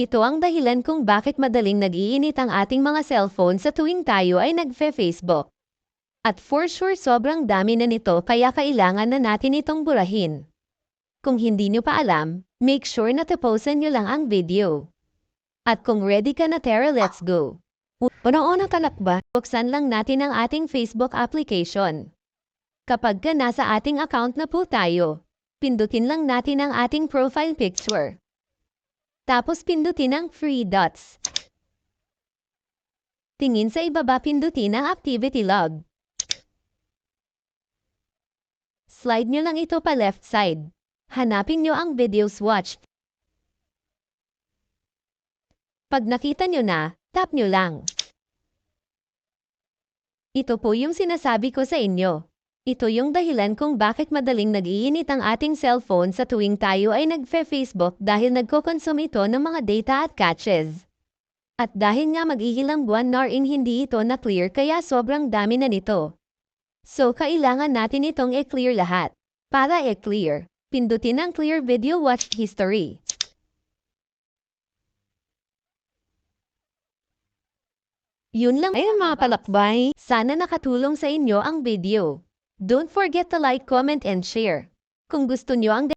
Ito ang dahilan kung bakit madaling nag-iinit ang ating mga cellphone sa tuwing tayo ay nagfe-Facebook. At for sure sobrang dami na nito kaya kailangan na natin itong burahin. Kung hindi nyo pa alam, make sure na tapusin nyo lang ang video. At kung ready ka na Tara, let's go! Unang-unang talakba, buksan lang natin ang ating Facebook application. Kapag ka nasa ating account na po tayo, pindutin lang natin ang ating profile picture. Tapos pindutin ang three dots. Tingin sa ibaba pindutin ang activity log. Slide nyo lang ito pa left side. Hanapin nyo ang videos watched. Pag nakita nyo na, tap nyo lang. Ito po yung sinasabi ko sa inyo. Ito yung dahilan kung bakit madaling nag-iinit ang ating cellphone sa tuwing tayo ay nagfe-Facebook dahil nagko-consume ito ng mga data at caches. At dahil nga mag-ihilang buwan na rin hindi ito na-clear kaya sobrang dami na nito. So kailangan natin itong i-clear lahat. Para i-clear, pindutin ang Clear Video Watch History. Yun lang ayun mga palakbay. Sana nakatulong sa inyo ang video. Don't forget to like, comment, and share. Kung gusto nyo ang